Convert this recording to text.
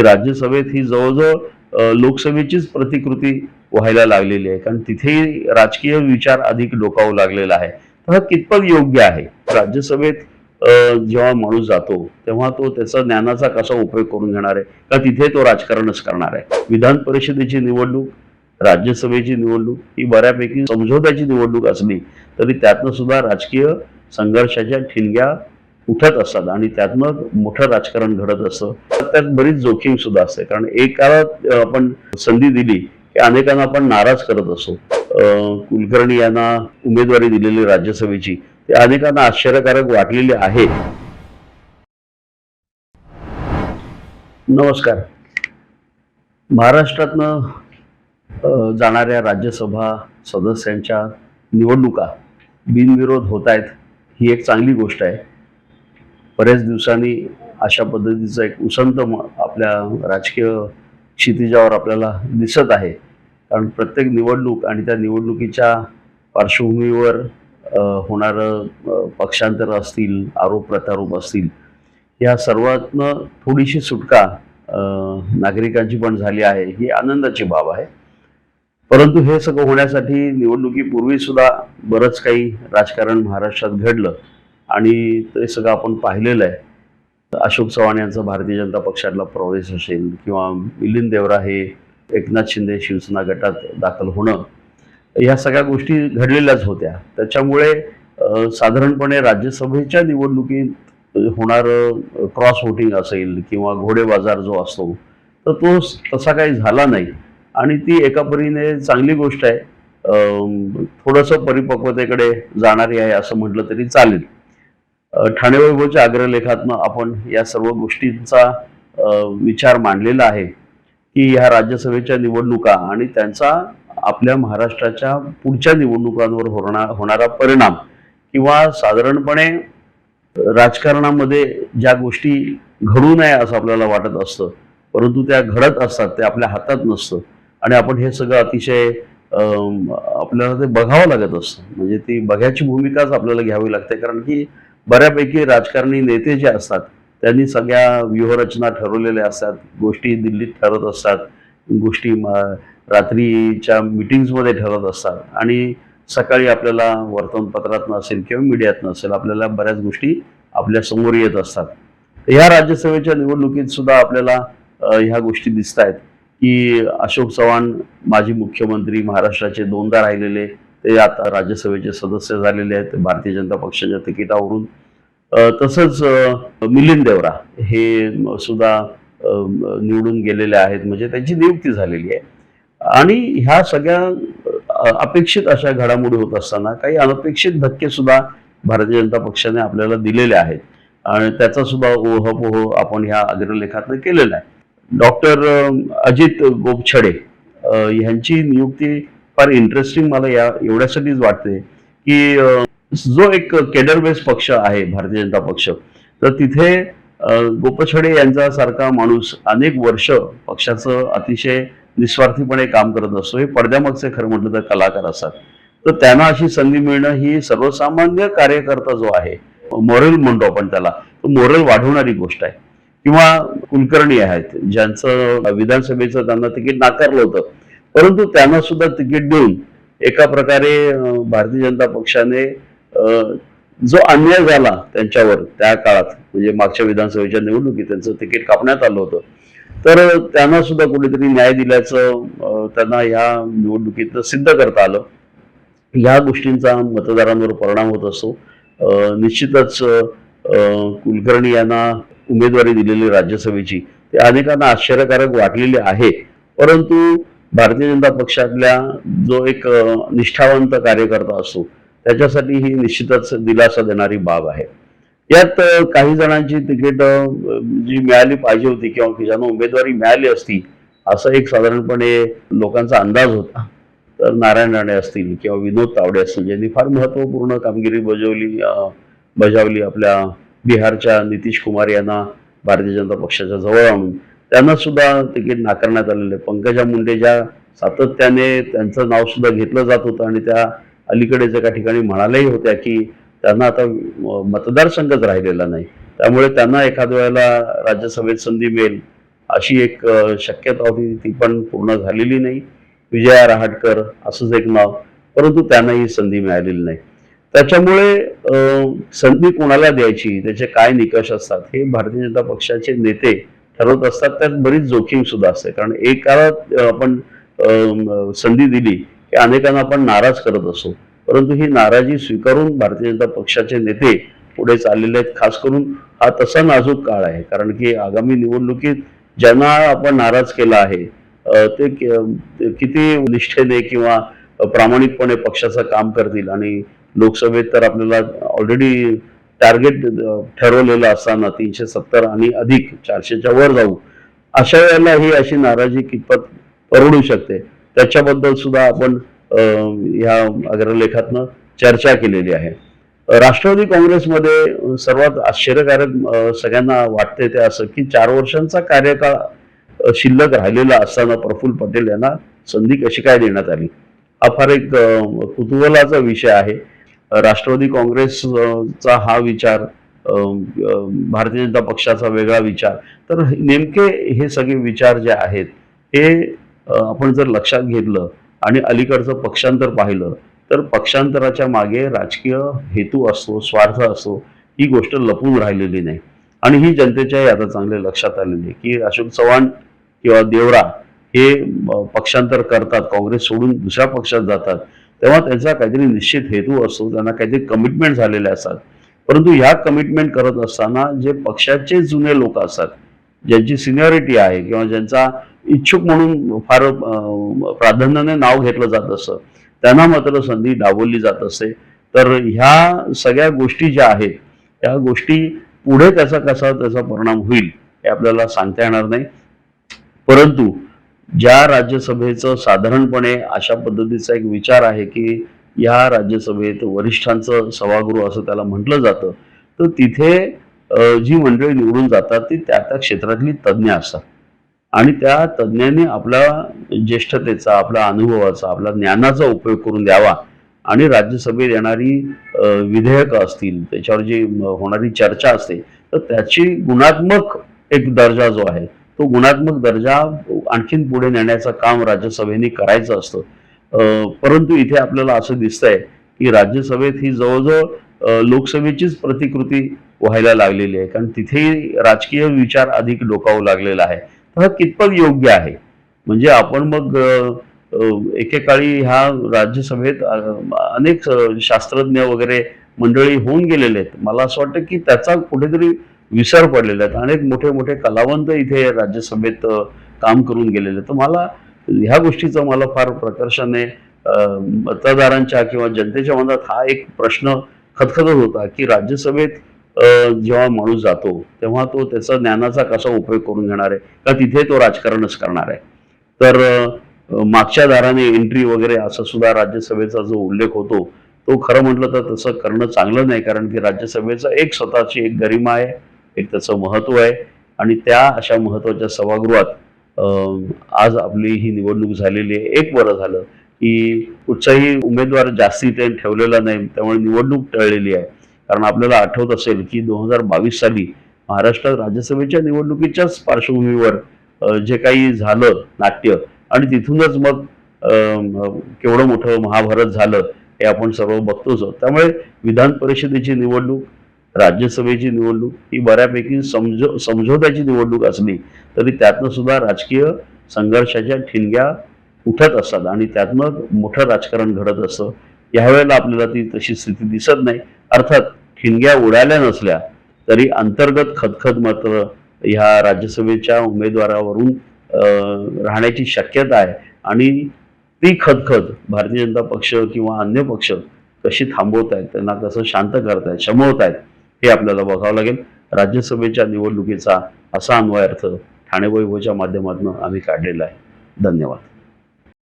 की राज्यसभेत ही जवळजवळ लोकसभेचीच प्रतिकृती व्हायला लागलेली आहे. कारण तिथेही राजकीय विचार अधिक डोकावू लागलेला आहे. तर हा कितपत योग्य आहे? राज्यसभेत जेव्हा माणूस जातो तेव्हा तो त्याचा ज्ञानाचा कसा उपयोग करून घेणार आहे? का तिथे तो राजकारणच करणार आहे? विधान परिषदेची निवडणूक राज्यसभेची निवडणूक ही बऱ्यापैकी समझोत्याची निवडणूक असली तरी त्यातनं सुद्धा राजकीय संघर्षाच्या ठिणग्या उठत असतात आणि त्यातनं मोठं राजकारण घडत असतं. तर त्यात बरीच जोखीम सुद्धा असते. कारण एकाला आपण संधी दिली की अनेकांना आपण नाराज करत असतो. कुलकर्णी यांना उमेदवारी दिलेली राज्यसभेची ते अनेकांना आश्चर्यकारक वाटलेली आहे. नमस्कार. महाराष्ट्रातनं जाणाऱ्या राज्यसभा सदस्यांच्या निवडणुका बिनविरोध होत आहेत ही एक चांगली गोष्ट आहे. बऱ्याच दिवसांनी अशा पद्धतीचं एक उसंत म- आपल्या राजकीय क्षितिजावर आपल्याला दिसत आहे. कारण प्रत्येक निवडणूक आणि त्या निवडणुकीच्या पार्श्वभूमीवर होणारं पक्षांतर असतील आरोप प्रत्यारोप असतील या सर्वातनं थोडीशी सुटका नागरिकांची पण झाली आहे ही आनंदाची बाब आहे. परंतु हे सगळं होण्यासाठी निवडणुकीपूर्वीसुद्धा बरंच काही राजकारण महाराष्ट्रात घडलं. आणि ते सगळं आपण पाहिलेलं आहे. अशोक चव्हाण यांचा भारतीय जनता पक्षातला प्रवेश असेल किंवा मिलिंद देवरा हे एकनाथ शिंदे शिवसेना गटात दाखल होणं ह्या सगळ्या गोष्टी घडलेल्याच होत्या. त्याच्यामुळे साधारणपणे राज्यसभेच्या निवडणुकीत होणारं क्रॉस वोटिंग असेल किंवा घोडेबाजार जो असतो तर तो तसा काही झाला नाही. आणि ती एका परीने चांगली गोष्ट आहे. थोडंसं परिपक्वतेकडे जाणारी आहे असं म्हटलं तरी चालेल. ठाणे वैभवच्या अग्रलेखातनं आपण या सर्व गोष्टींचा विचार मांडलेला आहे की ह्या राज्यसभेच्या निवडणुका आणि त्यांचा आपल्या महाराष्ट्राच्या पुढच्या निवडणुकांवर होणार होणारा परिणाम किंवा साधारणपणे राजकारणामध्ये ज्या गोष्टी घडू नये असं आपल्याला वाटत असतं परंतु त्या घडत असतात ते आपल्या हातात नसतं आणि आपण हे सगळं अतिशय आपल्याला ते बघावं लागत असतं. म्हणजे ती बघ्याची भूमिकाच आपल्याला घ्यावी लागते कारण की बऱ्यापैकी राजकारणी नेते जे असतात त्यांनी सगळ्या व्यूहरचना ठरवलेल्या असतात गोष्टी दिल्लीत ठरत असतात गोष्टी म- रात्रीच्या मिटिंग्समध्ये ठरत असतात आणि सकाळी आपल्याला वर्तमानपत्रात असेल किंवा मीडियात असेल आपल्याला बऱ्याच गोष्टी आपल्यासमोर येत असतात. ह्या राज्यसभेच्या निवडणुकीत सुद्धा आपल्याला ह्या गोष्टी दिसत आहेत की अशोक चव्हाण माजी मुख्यमंत्री महाराष्ट्राचे दोनदा राहिलेले ते आता राज्यसभेचे सदस्य झालेले आहेत भारतीय जनता पक्षाच्या तिकिटावरून. तसंच मिलिंद देवरा हे सुद्धा निवडून गेलेले आहेत म्हणजे त्यांची नियुक्ती झालेली आहे. आणि ह्या सगळ्या अपेक्षित अशा घडामोडी होत असताना काही अनपेक्षित धक्के सुद्धा भारतीय जनता पक्षाने आपल्याला दिलेले आहेत. आणि त्याचा सुद्धा ओहपोह आपण ह्या अग्रलेखातनं केलेला आहे. डॉक्टर अजित गोपछडे ह्यांची नियुक्ती फार इंटरेस्टिंग मला या एवढ्यासाठीच वाटते की जो एक केडर बेस पक्ष आहे भारतीय जनता पक्ष तर तिथे गोपछडे गोपछडे यांच्यासारखा माणूस अनेक वर्ष पक्षाचं अतिशय निस्वार्थीपणे काम करत असतो. हे पडद्यामागचे खरं म्हटलं तर कलाकार असतात. तर त्यांना अशी संधी मिळणं ही सर्वसामान्य कार्यकर्ता जो आहे मोरल म्हणतो आपण त्याला तो मोरल वाढवणारी गोष्ट आहे. किंवा कुलकर्णी आहेत ज्यांचं विधानसभेचं त्यांना तिकीट नाकारलं होतं. परंतु त्यांना सुद्धा तिकीट देऊन एका प्रकारे भारतीय जनता पक्षाने जो अन्याय झाला त्यांच्यावर त्या काळात म्हणजे मागच्या विधानसभेच्या निवडणुकीत त्यांचं तिकीट कापण्यात आलं होतं. तर त्यांना सुद्धा कुठेतरी न्याय दिल्याचं त्यांना या निवडणुकीत सिद्ध करता आलं. ह्या गोष्टींचा मतदारांवर परिणाम होत असतो. निश्चितच कुलकर्णी यांना उमेदवारी दिलेली राज्यसभेची ते अनेकांना आश्चर्यकारक वाटलेली आहे. परंतु भारतीय जनता पक्षातल्या जो एक निष्ठावंत कार्यकर्ता असतो त्याच्यासाठी ही निश्चितच दिलासा देणारी बाब आहे. यात काही जणांची तिकीट जी मिळाली पाहिजे होती किंवा की ज्यांना उमेदवारी मिळाली असती असा एक साधारणपणे लोकांचा अंदाज होता. तर नारायण राणे असतील किंवा विनोद तावडे असतील ज्यांनी फार महत्त्वपूर्ण कामगिरी बजावली बजावली आपल्या बिहारच्या नितीश कुमार यांना भारतीय जनता पक्षाच्या जवळ आणून. त्यांना सुद्धा तिकीट नाकारण्यात आलेले पंकजा मुंडे ज्या सातत्याने त्यांचं नाव सुद्धा घेतलं जात होतं आणि त्या अलीकडेच एका ठिकाणी म्हणाल्याही होत्या की त्यांना आता मतदारसंघच राहिलेला नाही. त्यामुळे त्यांना एखाद्या वेळेला राज्यसभेत संधी मिळेल अशी एक शक्यता होती. ती पण पूर्ण झालेली नाही. विजया रहाटकर असंच एक नाव. परंतु त्यांनाही संधी मिळालेली नाही. त्याच्यामुळे संधी कोणाला द्यायची? त्याचे काय निकष असतात? हे भारतीय जनता पक्षाचे नेते ठरवत असतात त्यात बरीच जोखीम सुद्धा असते. कारण एकाला आपण संधी दिली की अनेकांना आपण नाराज करत असतो परंतु ही नाराजी स्वीकारून भारतीय जनता पक्षाचे नेते पुढे चाललेले आहेत. खास करून हा तसा नाजूक काळ आहे. कारण की आगामी निवडणुकीत ज्यांना आपण नाराज केला आहे ते ते किती निष्ठेने किंवा प्रामाणिकपणे पक्षाचं काम करतील. आणि लोकसभेत तर आपल्याला ऑलरेडी टार्गेट ठरवलेलं असताना तीनशे सत्तर आणि अधिक चारशेच्या वर जाऊ अशा वेळेला ही अशी नाराजी कितपत परवडू शकते? त्याच्याबद्दल सुद्धा आपण ह्या अग्रलेखातनं चर्चा केलेली आहे. राष्ट्रवादी काँग्रेसमध्ये सर्वात आश्चर्यकारक सगळ्यांना वाटते ते असं की चार वर्षांचा कार्यकाळ शिल्लक राहिलेला असताना प्रफुल्ल पटेल यांना संधी कशी काय देण्यात आली? हा फार एक कुतूहलाचा विषय आहे. राष्ट्रवादी काँग्रेसचा हा विचार भारतीय जनता पक्षाचा वेगळा विचार. तर नेमके हे सगळे विचार जे आहेत हे आपण जर लक्षात घेतलं आणि अलीकडचं पक्षांतर पाहिलं तर पक्षांतराच्या मागे राजकीय हेतू असतो स्वार्थ असतो ही गोष्ट लपून राहिलेली नाही. आणि ही जनतेच्याही आता चांगले लक्षात आलेली आहे की अशोक चव्हाण किंवा देवरा हे पक्षांतर करतात काँग्रेस सोडून दुसऱ्या पक्षात जातात. तेव्हा त्यांचा काहीतरी निश्चित हेतू असतो त्यांना काहीतरी कमिटमेंट झालेले असतात. परंतु ह्या कमिटमेंट करत असताना जे पक्षाचे जुने लोक असतात ज्यांची सिनियरिटी आहे किंवा ज्यांचा इच्छुक म्हणून फार प्राधान्याने नाव घेतलं जात असतं त्यांना मात्र संधी डावलली जात असते तर ह्या सगळ्या गोष्टी ज्या आहेत त्या गोष्टी पुढे त्याचा कसा त्याचा परिणाम होईल हे आपल्याला सांगता येणार नाही. परंतु ज्या राज्यसभेचं साधारणपणे अशा पद्धतीचा एक विचार आहे की या राज्यसभेत वरिष्ठांचं सभागृह असं त्याला म्हटलं जातं तर तिथे जी मंडळी निवडून जातात ती त्या त्या क्षेत्रातली तज्ज्ञ असतात. आणि त्या तज्ज्ञांनी आपल्या ज्येष्ठतेचा आपल्या अनुभवाचा आपल्या ज्ञानाचा उपयोग करून द्यावा. आणि राज्यसभेत येणारी विधेयकं असतील त्याच्यावर जी होणारी चर्चा असते तर त्याची गुणात्मक एक दर्जा जो आहे तो गुणात्मक दर्जा आणखीन पुढे नेण्याचं काम राज्यसभेने करायचं असतं. परंतु इथे आपल्याला असं दिसतंय की राज्यसभेत ही जवळजवळ लोकसभेचीच प्रतिकृती व्हायला लागलेली आहे. कारण तिथेही राजकीय विचार अधिक डोकावू लागलेला आहे. तर हा कितपत योग्य आहे? म्हणजे आपण मग एकेकाळी ह्या राज्यसभेत अनेक शास्त्रज्ञ वगैरे मंडळी होऊन गेलेले आहेत. मला असं वाटतं की त्याचा कुठेतरी विसर पडलेले आहेत. अनेक मोठे मोठे कलावंत इथे राज्यसभेत काम करून गेलेले तर मला ह्या गोष्टीचा मला फार प्रकर्षाने मतदारांच्या किंवा जनतेच्या मनात हा एक प्रश्न खतखतत होता की राज्यसभेत जेव्हा माणूस जातो तेव्हा तो त्याचा ज्ञानाचा कसा उपयोग करून घेणार आहे? का तिथे तो राजकारणच करणार आहे? तर मागच्या दाराने एंट्री वगैरे असं सुद्धा राज्यसभेचा जो उल्लेख होतो तो खरं म्हटलं तर तसं करणं चांगलं नाही कारण की राज्यसभेचं एक स्वतःची एक गरिमा आहे. एक त्याचं महत्त्व आहे. आणि त्या अशा महत्त्वाच्या सभागृहात आज आपली ही निवडणूक झालेली आहे. एक बरं झालं की कुठचाही उमेदवार जास्ती ते ठेवलेला नाही त्यामुळे निवडणूक टळलेली आहे. कारण आपल्याला आठवत असेल की दोन हजार बावीस साली महाराष्ट्रात राज्यसभेच्या निवडणुकीच्याच पार्श्वभूमीवर जे काही झालं नाट्य आणि तिथूनच मग केवढं मोठं महाभारत झालं हे आपण सर्व बघतोच त्यामुळे विधान परिषदेची निवडणूक राज्यसभेची निवडणूक ही बऱ्यापैकी समजो समझोत्याची निवडणूक असली तरी त्यातनं सुद्धा राजकीय संघर्षाच्या ठिणग्या उठत असतात आणि त्यातनं मोठं राजकारण घडत असतं. यावेळेला आपल्याला ती तशी स्थिती दिसत नाही. अर्थात ठिणग्या उडाल्या नसल्या तरी अंतर्गत खदखद मात्र ह्या राज्यसभेच्या उमेदवारावरून राहण्याची शक्यता आहे. आणि ती खदखद भारतीय जनता पक्ष किंवा अन्य पक्ष कशी थांबवत आहेत त्यांना कसं शांत करतायत शमवत आहेत हे आपल्याला बघावं लागेल. राज्यसभेच्या निवडणुकीचा असा अन्वयार्थ ठाणे वैभवच्या माध्यमातून आम्ही काढलेला आहे. धन्यवाद.